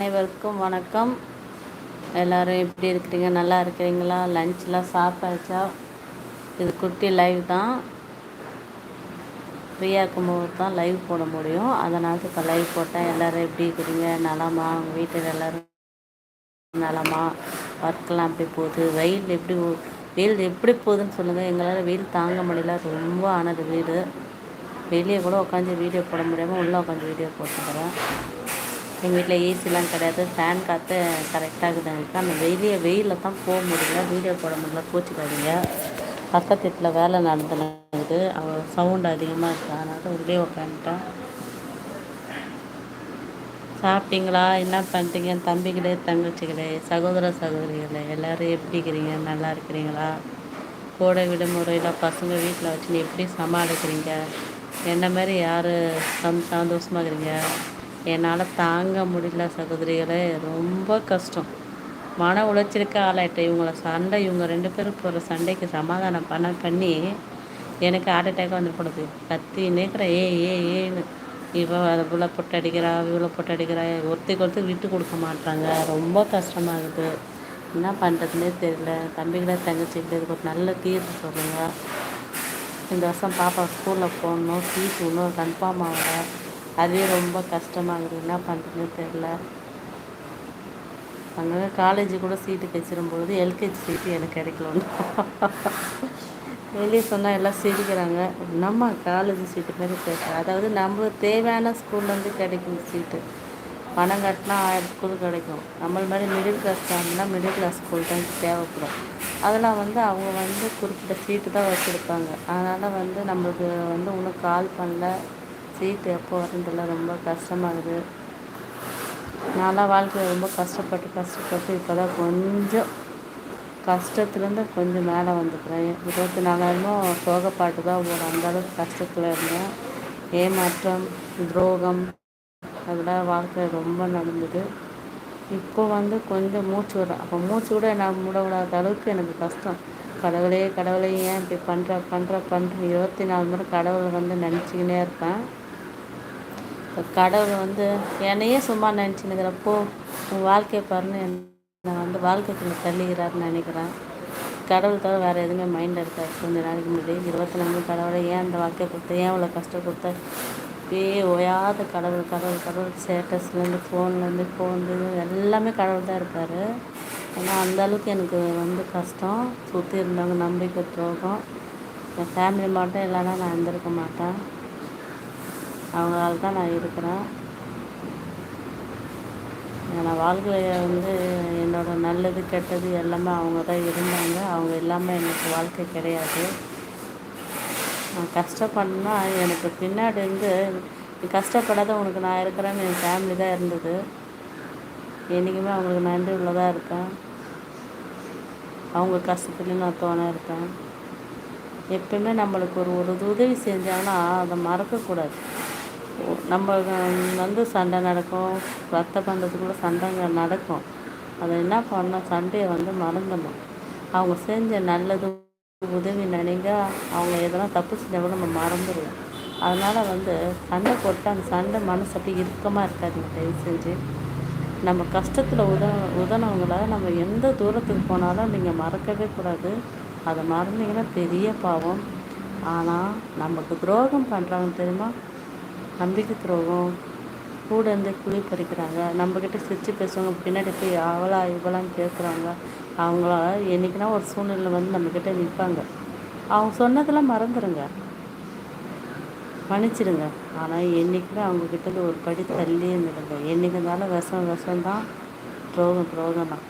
அனைவருக்கும் வணக்கம். எல்லோரும் எப்படி இருக்கிறீங்க? நல்லா இருக்கிறீங்களா? லஞ்ச்லாம் சாப்பிட்டாச்சா? இது குட்டி லைவ் தான். ஃப்ரீயாக இருக்கும்போது தான் லைவ் போட முடியும். அதனால் இப்போ லைவ் போட்டேன் எல்லோரும் எப்படி இருக்கிறீங்க? நலமா? உங்கள் வீட்டில் எல்லோரும் நலமா? ஒர்க்கெலாம் எப்படி போகுது? வெயில் எப்படி வெயில் எப்படி போகுதுன்னு சொல்லுங்கள் எங்களால் வெயில் தாங்க முடியல. ரொம்ப ஆனது வீடு. வெளியே கூட உட்காந்து வீடியோ போட முடியாமல் உள்ளே உட்காந்து வீடியோ போட்டுக்கிறேன். எங்கள் வீட்டில் ஏசிலாம் கிடையாது ஃபேன் காற்று கரெக்டாக இருக்குது அந்த வெளியே வெயிலில் தான் போக முடியல. வீடியோ போட முடியல. பூச்சிக்காதீங்க பக்கத்து வீட்டில் வேலை நடந்துனுக்குது அவள் சவுண்டு அதிகமாக இருக்குது அதனால் உள்ளே உட்காந்துட்டேன் சாப்பிட்டீங்களா? என்ன பண்ணுறீங்க தம்பிகளே தங்கச்சிகளே சகோதர சகோதரிகளே எல்லோரும் எப்படி இருக்கிறீங்க? நல்லா இருக்கிறீங்களா? கோடை விடுமுறையில் பசங்க வீட்டில் வச்சு எப்படி சமாளிக்கிறீங்க? என்ன மாதிரி யார் சந்த சந்தோஷமாக இருக்கிறீங்க? என்னால் தாங்க முடியல சகோதரிகளே. ரொம்ப கஷ்டம். மன உளைச்சலுக்கு ஆளாயிட்டேன். இவங்கள சண்டை இவங்க ரெண்டு பேரும் போகிற சண்டைக்கு சமாதானம் பண்ண பண்ணி எனக்கு ஹார்ட் அட்டாக் வந்து போடுது கத்தி நேக்கிற ஏ ஏ ஏன்னு. இவள் அதை இவ்வளோ பொட்டு அடிக்கிறா இவ்வளோ பொட்டு அடிக்கிறா. ஒருத்தருக்கு ஒருத்தர் விட்டு கொடுக்க மாட்டாங்க ரொம்ப கஷ்டமாகுது. என்ன பண்ணுறதுனே தெரியல. தம்பிகளை தங்கச்சிக்கிட்ட இதுக்கு ஒரு நல்ல தீர்வு சொல்லுங்கள் இந்த வருஷம் பாப்பா ஸ்கூலில் போகணும் ஃபீஸ் இன்னும் கன்ஃபார்ம் ஆகலை. அதே ரொம்ப கஷ்டமாகுது. என்ன பண்ணுறதுன்னு தெரில அங்கே காலேஜு கூட சீட்டு கச்சிரும்பொழுது எல்கேஜி சீட்டு எனக்கு கிடைக்கலன்னு. வெளியே சொன்னால் எல்லாம் சிரிக்கிறாங்க. நம்ம காலேஜ் சீட்டு மாரி கேட்குறேன் அதாவது நம்மளுக்கு தேவையான ஸ்கூல்லேருந்து கிடைக்கும் சீட்டு பணம் கட்டினா ஆயிரம் ஸ்கூல் கிடைக்கும். நம்மள மாதிரி மிடில் கிளாஸ் ஃபேமிலினா மிடில் கிளாஸ் ஸ்கூல் தான் தேவைப்படும். அதெல்லாம் வந்து அவங்க வந்து குறிப்பிட்ட சீட்டு தான் வச்சுருப்பாங்க. அதனால் வந்து நம்மளுக்கு வந்து இன்னும் கால் பண்ணல. சீட்டு எப்போ வருன்றதுல ரொம்ப கஷ்டமாகுது. நான்லாம் வாழ்க்கையில் ரொம்ப கஷ்டப்பட்டு கஷ்டப்பட்டு இப்போ தான் கொஞ்சம் கஷ்டத்துலேருந்து கொஞ்சம் மேலே வந்துக்கிறேன். இருபத்தி நாலாயிரமும் சோகப்பாட்டு தான் ஒரு அந்தளவுக்கு கஷ்டத்தில் இருந்தேன். ஏமாற்றம் துரோகம் அதெல்லாம் வாழ்க்கை ரொம்ப நடந்தது. இப்போ வந்து கொஞ்சம் மூச்சு விடும் அப்போ மூச்சு கூட நான் மூட விடாத அளவுக்கு எனக்கு கஷ்டம். கடவுளே கடவுளே ஏன் இப்படி பண்ணுற பண்ணுற பண்ணுற இருபத்தி நாலு முறை கடவுளை வந்து நினச்சிக்கினே இருப்பேன். கடவுள் வந்து என்னையே சும்மா நினச்சினுக்கிறப்போ உன் வாழ்க்கையை பாருன்னு நான் வந்து வாழ்க்கைக்குள்ளே தள்ளிக்கிறாருன்னு நினைக்கிறேன். கடவுள் தவிர வேறு எதுவுமே மைண்டில் இருக்காது. கொஞ்ச நாளைக்கு முன்னாடி இருபத்தி நாலு கடவுளை ஏன் அந்த வாழ்க்கையை கொடுத்த? ஏன் இவ்வளோ கஷ்டம் கொடுத்த இப்பயே ஓயாத கடவுள் கடவுள் கடவுள் ஸ்டேட்டஸ்லேருந்து ஃபோன்லேருந்து ஃபோன்லேருந்து எல்லாமே கடவுள் தான் இருப்பார். ஆனால் அந்தளவுக்கு எனக்கு வந்து கஷ்டம். சுற்றி இருந்தவங்க நம்பிக்கை துரோகம். என் ஃபேமிலி மட்டும் இல்லைன்னா நான் இருந்திருக்க மாட்டேன். அவங்களால தான் நான் இருக்கிறேன். நான் வாழ்க்கையில் வந்து என்னோடய நல்லது கெட்டது எல்லாமே அவங்க தான் இருந்தாங்க. அவங்க இல்லாமல் எனக்கு வாழ்க்கை கிடையாது. நான் கஷ்டப்படனா எனக்கு பின்னாடி இருந்து கஷ்டப்படாத உனக்கு நான் இருக்கிறேன்னு என் ஃபேமிலி தான் இருந்தது. என்றைக்குமே அவங்களுக்கு நன்றி உள்ளதாக இருக்கேன் அவங்க கஷ்டத்துலேயும் நான் தோண இருக்கேன் எப்பயுமே நம்மளுக்கு ஒரு ஒரு உதவி செஞ்சாங்கன்னா அதை மறக்கக்கூடாது. நம்ம வந்து சண்டை நடக்கும் ரத்த பந்தத்துக்குள்ளே சண்டைங்க நடக்கும். அதை என்ன பண்ணணும்? சண்டையை வந்து மறந்துடணும். அவங்க செஞ்ச நல்லது உதவி நினைங்க. அவங்க எதெல்லாம் தப்பு செஞ்சால் கூட நம்ம மறந்துடுவோம். அதனால் வந்து சண்டை போட்டு அந்த சண்டை மனசு அப்படி இறுக்கமாக இருக்காதுங்க. தயவு செஞ்சு. நம்ம கஷ்டத்தில் உத உதனவங்கள நம்ம எந்த தூரத்துக்கு போனாலும் நீங்கள் மறக்கவே கூடாது. அதை மறந்தீங்கன்னா பெரிய பாவம். ஆனால் நமக்கு துரோகம் பண்ணுறாங்க தெரியுமா? நம்பிக்கை துரோகம் கூட இருந்து குழி பறிக்கிறாங்க. நம்மக்கிட்ட சிரித்து பேசுவாங்க பின்னாடி போய் அவளா இவளான்னு கேட்குறாங்க அவங்கள என்றைக்குனா ஒரு சூழ்நிலை வந்து நம்மக்கிட்ட நிற்பாங்க அவங்க சொன்னதெல்லாம் மறந்துடுங்க மன்னிச்சிடுங்க. ஆனால் என்றைக்குமே அவங்கக்கிட்ட ஒரு படி தள்ளி இருந்துடுங்க என்றைக்கு இருந்தாலும் விஷம் விஷம் தான். துரோகம் துரோகம் தான்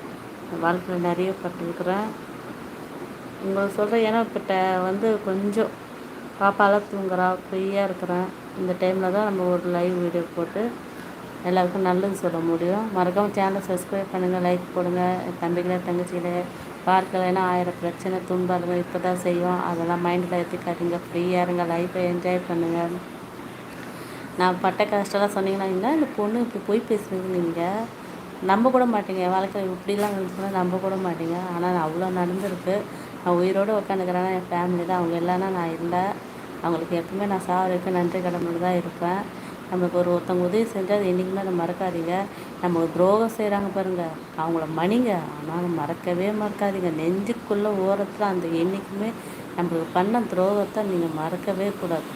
வாழ்க்கையில் நிறைய பட்டிருக்கிறேன். உங்களை சொல்கிறேன் ஏன்னா இப்போ வந்து கொஞ்சம் பாப்பாலாம் தூங்குறா ஃப்ரீயாக இருக்கிறேன் இந்த டைமில் தான் நம்ம ஒரு லைவ் வீடியோ போட்டு எல்லாருக்கும் நல்லது சொல்ல முடியும். மறக்காமல் சேனலை சப்ஸ்கிரைப் பண்ணுங்கள் லைக் போடுங்க. தம்பிகளை தங்கச்சிகளை பார்க்கலைன்னா ஆயிரம் பிரச்சனை துன்பம் இப்போ தான் செய்வோம். அதெல்லாம் மைண்டில் ஏற்றிக்காதீங்க ஃப்ரீயாக இருங்க லைஃப்பை என்ஜாய் பண்ணுங்கள் நான் பட்ட கஷ்டம்லாம் சொன்னீங்கன்னா என்ன இந்த பொண்ணு இப்படி போய் பேசுனது நீங்கள் நம்ப கூட மாட்டீங்க. என் வாழ்க்கை இப்படிலாம் இருந்துச்சுன்னா நம்ப கூட மாட்டீங்க. ஆனால் அவ்வளோ நடந்திருக்கு. நான் உயிரோடு உட்காந்துக்கிறேன்னா என் ஃபேமிலி தான். அவங்க இல்லைன்னா நான் இல்லை. அவங்களுக்கு எப்பவுமே நான் சாவ நன்றி கடமையோடு தான் இருப்பேன். நம்மளுக்கு ஒரு ஒருத்தவங்க உதவி செஞ்சால் அது என்றைக்குமே அதை மறக்காதீங்க. நம்ம துரோகம் செய்கிறாங்க பாருங்கள் அவங்கள மணிங்க ஆனால் மறக்கவே மறக்காதீங்க. நெஞ்சுக்குள்ளே ஓரத்தில் அந்த என்றைக்குமே நம்மளுக்கு பண்ண துரோகத்தை நீங்கள் மறக்கவே கூடாது.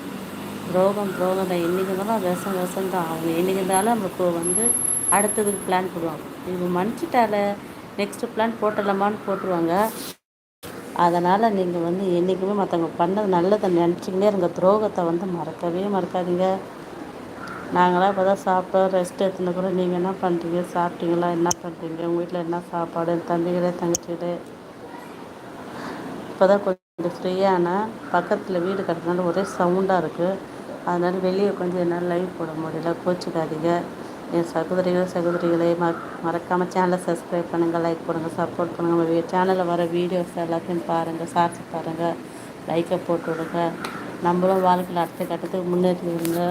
துரோகம் துரோகம் தான். என்றைக்கு இருந்தாலும் விஷம் விஷம் தான். அவங்க என்றைக்கு இருந்தாலும் நம்மளுக்கு வந்து அடுத்ததுக்கு பிளான் போடுவாங்க. இவங்க மன்னிச்சிட்டால நெக்ஸ்ட்டு பிளான் போட்டலாமான்னு போட்டுருவாங்க. அதனால் நீங்கள் வந்து என்றைக்குமே மற்றவங்க பண்ணது நல்லதை நினச்சிக்கினே இருங்க. துரோகத்தை வந்து மறக்கவே மறக்காதீங்க. நாங்களாம் இப்போ தான் சாப்பிட்டோம். ரெஸ்ட் கூட நீங்கள் என்ன பண்ணுறீங்க சாப்பிட்டீங்களா? என்ன பண்ணுறீங்க உங்கள் வீட்டில் என்ன சாப்பாடு? தம்பிகளே தங்கச்சிகளே. இப்போ தான் கொஞ்சம் ஃப்ரீயான பக்கத்தில் வீடு கட்டுறதுனால ஒரே சவுண்டாக இருக்குது அதனால் வெளியே கொஞ்சம் என்னால் லைவ் போட முடியல. கோச்சிக்காதீங்க. என் சகோதரிகள் சகோதரிகளை ம மறக்காமல் சேனலை சப்ஸ்கிரைப் பண்ணுங்கள் லைக் பண்ணுங்கள் சப்போர்ட் பண்ணுங்கள் நம்ம சேனலில் வர வீடியோஸ் எல்லாத்தையும் பாருங்கள் சாட்சி பாருங்கள் லைக்கை போட்டு விடுங்க. நம்மளும் வாழ்க்கையில் அடுத்த கட்டத்துக்கு முன்னேறி விடுங்க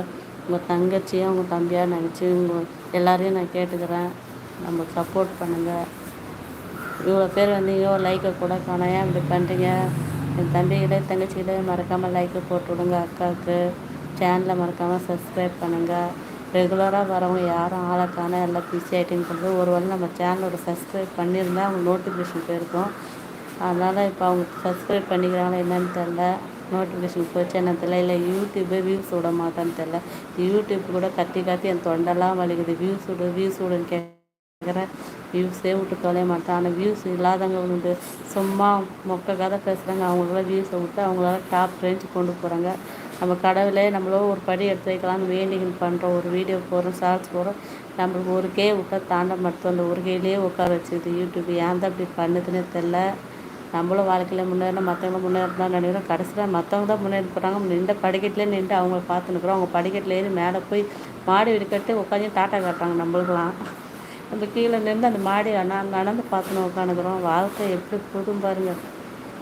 உங்கள் தங்கச்சியும் உங்கள் தம்பியாக நினச்சி உங்கள் எல்லோரையும் நான் கேட்டுக்கிறேன். நம்ம சப்போர்ட் பண்ணுங்கள் இவ்வளோ பேர் வந்தீங்க லைக்கை கூட காணோம். ஏன் இப்படி பண்ணுறீங்க என் தம்பிக்கிட்டே தங்கச்சிக்கிட்டே மறக்காமல் லைக்கை போட்டு விடுங்க அக்காவுக்கு. சேனலை மறக்காமல் சப்ஸ்கிரைப் பண்ணுங்கள் ரெகுலராக வரவங்க யாரும் ஆளை காண எல்லாம் பிஸி ஆகிட்டின்னு சொல்லிட்டு ஒரு வேளை நம்ம சேனலோட சப்ஸ்கிரைப் பண்ணியிருந்தால் அவங்க நோட்டிஃபிகேஷன் போயிருக்கோம். அதனால் இப்போ அவங்க சப்ஸ்கிரைப் பண்ணிக்கிறாங்களா என்னன்னு தெரில நோட்டிஃபிகேஷன் போச்சு என்ன தெரியல. இல்லை யூடியூப்பே வியூஸ் விட மாட்டான்னு தெரில யூடியூப் கூட கத்தி கத்தி என் தொண்டெல்லாம் வலிக்குது. வியூஸ் விடு வியூஸ் விடுன்னு கேட்குறேன் வியூஸே விட்டு தொலைய மாட்டேன். ஆனால் வியூஸ் இல்லாதவங்க வந்து சும்மா மொக்க கதை பேசுகிறாங்க அவங்களுக்குலாம் வியூஸை விட்டு அவங்களால டாப் ரேஞ்சு கொண்டு போகிறாங்க நம்ம கடவுளே நம்மளோ ஒரு படி எடுத்து வைக்கலாம்னு வேண்டிகள் பண்ணுறோம் ஒரு வீடியோ போடுறோம் ஷார்ட்ஸ் போடுறோம். நம்மளுக்கு ஒரு கே தாண்ட மருத்துவம் அந்த ஒரு உட்கார வச்சுது யூடியூப் ஏன் தான் இப்படி பண்ணுதுன்னு தெரில. நம்மளும் வாழ்க்கையில் முன்னேறணும் மற்றவங்களும் முன்னேறணும் நினைக்கிறோம். கடைசியில் மற்றவங்க தான் முன்னேறி போகிறாங்க நின்று படிக்கட்டிலே நின்று அவங்கள பார்த்துன்னுக்குறோம். அவங்க படிக்கட்டில் ஏறி மேலே போய் மாடி வீடு கட்டி உட்காந்து டாட்டா காட்டுறாங்க நம்மளுக்கெல்லாம். நம்ம கீழே நின்று அந்த மாடி அண்ணா நடந்து பார்த்துன்னு உட்காந்துக்கிறோம் வாழ்க்கை எப்படி புதும் பாருங்கள்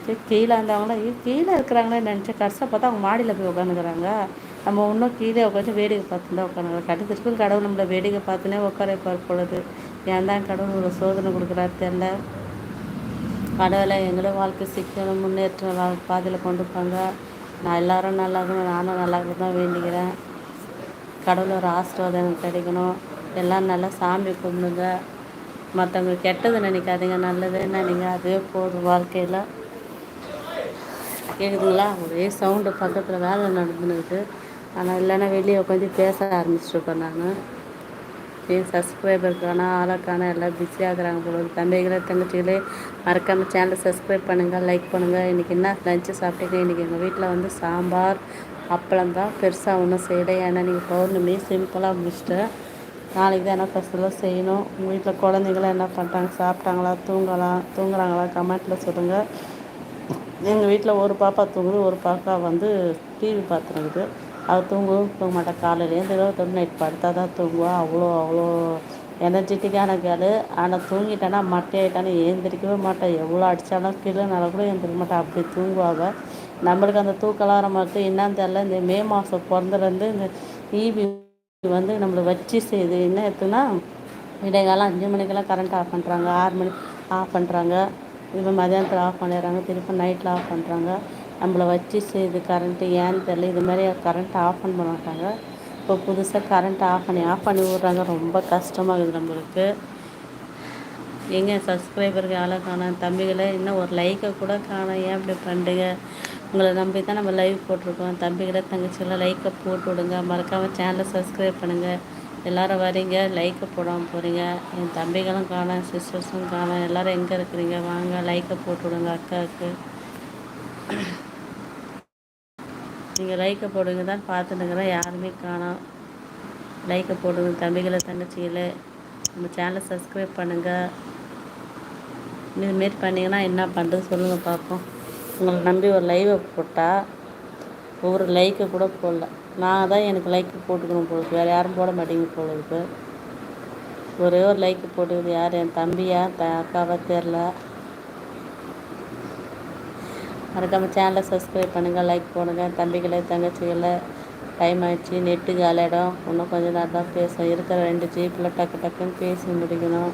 சரி கீழே இருந்தவங்களாம் கீழே இருக்கிறாங்களே நினச்சேன் கடைசியாக பார்த்தா அவங்க மாடியில் போய் உட்காந்துக்கிறாங்க நம்ம இன்னும் கீழே உட்காந்து வேடிக்கை பார்த்து தான் உட்காந்துக்கிறோம் கடைசிக்கு கடவுள் நம்மளை வேடிக்கை பார்த்துனே உட்கார வைப்பார் பொழுது ஏன் தான் கடவுள் ஒரு சோதனை கொடுக்குறாரு தெரில கடவுளை எங்களும் வாழ்க்கை சிக்கணும் முன்னேற்ற பாதையில் கொண்டு போங்க. நான் எல்லோரும் நல்லா இருக்கணும் நானும் நல்லா இருக்கணும் தான் வேண்டிக்கிறேன். கடவுள் ஒரு ஆசீர்வாதம் கிடைக்கணும். எல்லாம் நல்லா சாமி கும்பிடுங்க. மற்றவங்க கெட்டது நினைக்காதீங்க நல்லது நினைங்க. அதுவே போதும் வாழ்க்கையில். கேட்குதுங்களா ஒரே சவுண்டு பக்கத்தில் வேலை நடந்துனுக்குது ஆனால் இல்லைன்னா வெளியே உட்காந்து பேச ஆரம்பிச்சிருப்பேன் நான். என் சப்ஸ்கிரைபருக்கான ஆளுக்கான எல்லாம் பிஸியாக இருக்கிறாங்க போல தம்பிகளே தங்கச்சிகளே மறக்காமல் சேனலை சப்ஸ்கிரைப் பண்ணுங்கள் லைக் பண்ணுங்கள் இன்றைக்கி என்ன லஞ்சு சாப்பிட்டீங்க? இன்றைக்கி எங்கள் வீட்டில் வந்து சாம்பார் அப்பளம் தான். பெருசாக ஒன்றும் செய்யலை. ஏன்னா நீங்கள் பௌர்ணமி சிம்பிளாக முடிச்சிட்டேன் நாளைக்கு தான் என்ன ஃபஸ்ட்டெல்லாம் செய்யணும். உங்கள் வீட்டில் குழந்தைங்களாம் என்ன பண்ணுறாங்க சாப்பிட்டாங்களா? தூங்கலாம் தூங்குறாங்களா? கமெண்ட்டில் சொல்லுங்கள் எங்கள் வீட்டில் ஒரு பாப்பா தூங்குது ஒரு பாப்பா வந்து டிவி பார்த்துருக்குது அவள் தூங்கவும் தூங்க மாட்டாள் காலையிலேருந்து இருபத்தொன்று நைட் படுத்தா தான் தூங்குவா. அவ்வளோ அவ்வளோ எனர்ஜெட்டிக்கான கேள் ஆனால் தூங்கிட்டானா மட்டையாயிட்டானா எழுந்திரிக்கவே மாட்டாள் எவ்வளோ அடித்தாலும் கீழேனால கூட எழுந்திரிக்க மாட்டாள் அப்படி தூங்குவாங்க நம்மளுக்கு அந்த தூக்கலாம் இருக்குது என்னன்னு தெரில இந்த மே மாதம் பிறந்தலேருந்து இந்த ஈபி வந்து நம்மளை வச்சு செய்யுது. என்ன எடுத்துன்னா விடைகாலம் அஞ்சு மணிக்கெல்லாம் கரண்ட் ஆஃப் பண்ணுறாங்க ஆறு மணி ஆஃப் பண்ணுறாங்க இப்போ மதியானத்தில் ஆஃப் பண்ணிடுறாங்க திருப்பி நைட்டில் ஆஃப் பண்ணுறாங்க நம்மளை வச்சு இது கரண்ட்டு ஏன்னு தெரில இது மாதிரி கரண்ட் ஆஃப் பண்ண மாட்டாங்க. இப்போ புதுசாக கரண்ட் ஆஃப் பண்ணி ஆஃப் பண்ணி விட்றாங்க. ரொம்ப கஷ்டமாகுது நம்மளுக்கு. எங்கே சப்ஸ்கிரைபருக்கு ஆளை காணும். தம்பிகளை இன்னும் ஒரு லைக்கை கூட காணும். ஏன் இப்படி பண்ணுறீங்க உங்களை நம்பி தான் நம்ம லைவ் போட்டிருக்கோம். தம்பிகளை தங்கச்சிகளை லைக்கை போட்டு விடுங்க. மறக்காமல் சேனலை சப்ஸ்கிரைப் பண்ணுங்கள் எல்லோரும் வரீங்க லைக்கை போடாமல் போகிறீங்க என் தம்பிகளும் காணும் சிஸ்டர்ஸும் காணும். எல்லோரும் எங்கே இருக்கிறீங்க? வாங்க லைக்கை போட்டு விடுங்க அக்காவுக்கு. நீங்கள் லைக்கை போடுங்க தான் பார்த்துட்டுங்கிறேன் யாருமே காணோம். லைக்கை போடுங்க தம்பிகளை தங்கச்சிகளை. நம்ம சேனலை சப்ஸ்கிரைப் பண்ணுங்கள் இதுமாரி பண்ணிங்கன்னா என்ன பண்ணுறது சொல்லுங்கள் பார்ப்போம். உங்களை நம்பி ஒரு லைவை போட்டால் ஒவ்வொரு லைக்கை கூட போடல. நான் தான் எனக்கு லைக்கு போட்டுக்கணும் போல வேறு யாரும் போட மாட்டேங்க போலுக்கு ஒரே ஒரு லைக்கு போட்டுக்குது யார் என் தம்பியா த அக்காவா தெரில மறக்காமல் சேனலை சப்ஸ்கிரைப் பண்ணுங்கள் லைக் போடுங்க. தம்பிகளை தங்கச்சிகளை டைம் ஆயிடுச்சு. நெட்டு காலிடம் இன்னும் கொஞ்சம் நேரம் தான் பேசும் இருக்கிற ரெண்டு ஜீப்பில் டக்கு டக்குன்னு பேசி முடிக்கணும்.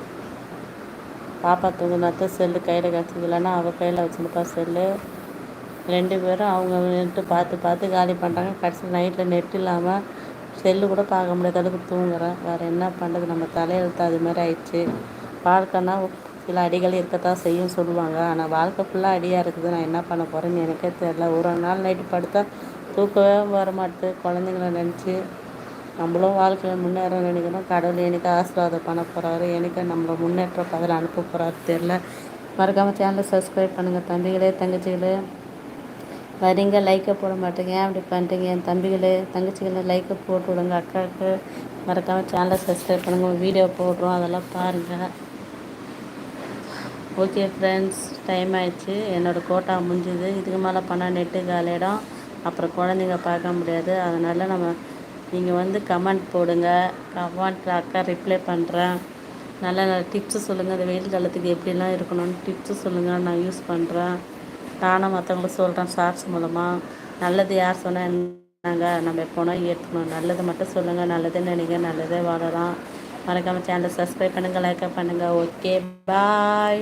பாப்பா தூங்குனாத்த செல்லு கையில் கிடச்சிக்கலன்னா அவள் கையில் வச்சுருப்பா செல்லு. ரெண்டு பேரும் அவங்க நெட்டு பார்த்து பார்த்து காலி பண்ணுறாங்க கடைசியில் நைட்டில் நெட் இல்லாமல் செல்லு கூட பார்க்க முடியாத அளவுக்கு தூங்குறேன் வேறு என்ன பண்ணுறது நம்ம தலையெழுத்து அது மாதிரி ஆயிடுச்சு. வாழ்க்கைன்னா சில அடிகள் இருக்கத்தான் செய்யும் சொல்லுவாங்க. ஆனால் வாழ்க்கை ஃபுல்லாக அடியாக இருக்குது. நான் என்ன பண்ண போகிறேன்னு எனக்கே தெரில ஒரு நாள் நைட்டு படுத்தா தூக்கவே வர மாட்டுது குழந்தைங்கள நினச்சி நம்மளும் வாழ்க்கையில் முன்னேற நினைக்கணும் கடவுள் எனக்கு ஆசீர்வாதம் பண்ண போகிறாரு எனக்கு நம்மளை முன்னேற்ற பதில் அனுப்ப போகிறாரு தெரில மறக்காமல் சேனலை சப்ஸ்கிரைப் பண்ணுங்கள் தம்பிகளே தங்கச்சிகளே. வரீங்க லைக்கை போட மாட்டேங்க ஏன் அப்படி பண்ணுறீங்க என் தம்பிகளை தங்கச்சிகளை லைக்கை போட்டு விடுங்க அக்காவுக்கு மறக்காமல் சேனலை சப்ஸ்கிரைப் பண்ணுங்கள் வீடியோ போடுறோம் அதெல்லாம் பாருங்கள் ஓகே ஃப்ரெண்ட்ஸ் டைம் ஆயிடுச்சு. என்னோடய கோட்டா முடிஞ்சுது. இதுக்கு மேலே பண்ணால் நெட்டு காலியிடம் அப்புறம் குழந்தைங்க பார்க்க முடியாது. அதனால் நம்ம நீங்கள் வந்து கமெண்ட் போடுங்க. கமெண்ட் அக்கா ரிப்ளை பண்ணுறேன் நல்ல நல்ல டிப்ஸு சொல்லுங்கள் அந்த வெயில் காலத்துக்கு எப்படிலாம் இருக்கணும்னு டிப்ஸு சொல்லுங்கள் நான் யூஸ் பண்ணுறேன் நானும் மற்றவங்களுக்கு சொல்கிறேன் ஷார்ட்ஸ் மூலமாக நல்லது யார் சொன்னால் என்னங்க? நம்ம எப்போனா ஏற்றுக்கணும் நல்லது மட்டும் சொல்லுங்கள் நல்லது நினைங்க. நல்லதே வாழலாம். மறக்காமல் சேனலை சப்ஸ்கிரைப் பண்ணுங்கள் லைக்கப் பண்ணுங்கள் ஓகே பாய்